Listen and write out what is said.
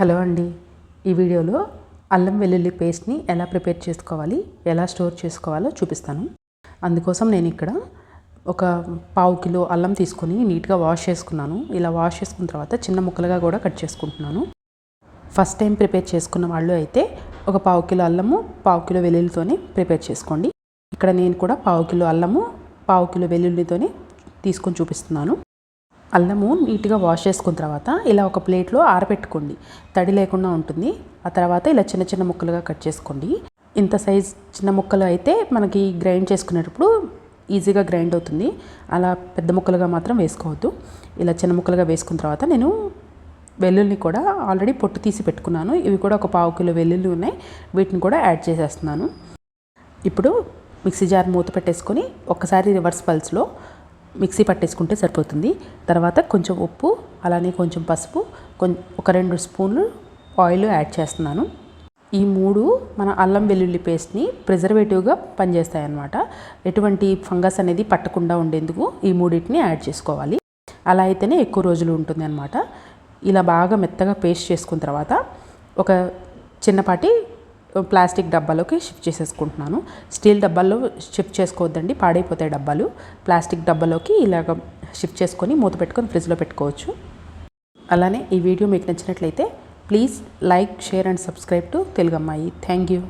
Hello అండి. ఈ వీడియోలో అల్లం వెల్లుల్లి పేస్ట్ని ఎలా ప్రిపేర్ చేసుకోవాలి ఎలా స్టోర్ చేసుకోవాలో చూపిస్తాను. అందుకోసం నేను ఇక్కడ ఒక పావు కిలో అల్లం తీసుకొని నీట్గా వాష్ చేసుకున్నాను. ఇలా వాష్ చేసుకున్న తర్వాత చిన్న ముక్కలుగా కూడా కట్ చేసుకుంటున్నాను. ఫస్ట్ టైం ప్రిపేర్ చేసుకున్న వాళ్ళు అయితే ఒక పావు కిలో అల్లము పావు కిలో వెల్లుల్లితోనే ప్రిపేర్ చేసుకోండి. ఇక్కడ నేను కూడా పావు కిలో అల్లము పావు కిలో వెల్లుల్లితోనే తీసుకొని చూపిస్తున్నాను. అల్లము నీట్గా వాష్ చేసుకున్న తర్వాత ఇలా ఒక ప్లేట్లో ఆరబెట్టుకోండి తడి లేకుండా ఉంటుంది. ఆ తర్వాత ఇలా చిన్న చిన్న ముక్కలుగా కట్ చేసుకోండి. ఇంత సైజ్ చిన్న ముక్కలు అయితే మనకి గ్రైండ్ చేసుకునేటప్పుడు ఈజీగా గ్రైండ్ అవుతుంది. అలా పెద్ద ముక్కలుగా మాత్రం వేసుకోవద్దు. ఇలా చిన్న ముక్కలుగా వేసుకున్న తర్వాత నేను వెల్లుల్ని కూడా ఆల్రెడీ పొట్టు తీసి పెట్టుకున్నాను. ఇవి కూడా ఒక పావు కిలో వెల్లుల్లి ఉన్నాయి. వీటిని కూడా యాడ్ చేసేస్తున్నాను. ఇప్పుడు మిక్సీ జార్ మూత పెట్టేసుకొని ఒకసారి రివర్స్ పల్స్లో మిక్సీ పట్టేసుకుంటే సరిపోతుంది. తర్వాత కొంచెం ఉప్పు అలానే కొంచెం పసుపు ఒక రెండు స్పూన్లు ఆయిల్ యాడ్ చేస్తున్నాను. ఈ మూడు మన అల్లం వెల్లుల్లి పేస్ట్ని ప్రిజర్వేటివ్గా పనిచేస్తాయి అన్నమాట ఎటువంటి ఫంగస్ అనేది పట్టకుండా ఉండేందుకు ఈ మూడింటిని యాడ్ చేసుకోవాలి. అలా అయితేనే ఎక్కువ రోజులు ఉంటుంది అనమాట ఇలా బాగా మెత్తగా పేస్ట్ చేసుకున్న తర్వాత ఒక చిన్నపాటి ప్లాస్టిక్ డబ్బాలోకి షిఫ్ట్ చేసేసుకుంటున్నాను. స్టీల్ డబ్బాల్లో షిఫ్ట్ చేసుకోవద్దండి పాడైపోతాయి డబ్బాలు. ప్లాస్టిక్ డబ్బాలోకి ఇలాగ షిఫ్ట్ చేసుకొని మూత పెట్టుకొని ఫ్రిడ్జ్లో పెట్టుకోవచ్చు. అలానే ఈ వీడియో మీకు నచ్చినట్లయితే please like share and subscribe to తెలుగమ్మాయి. Thank you.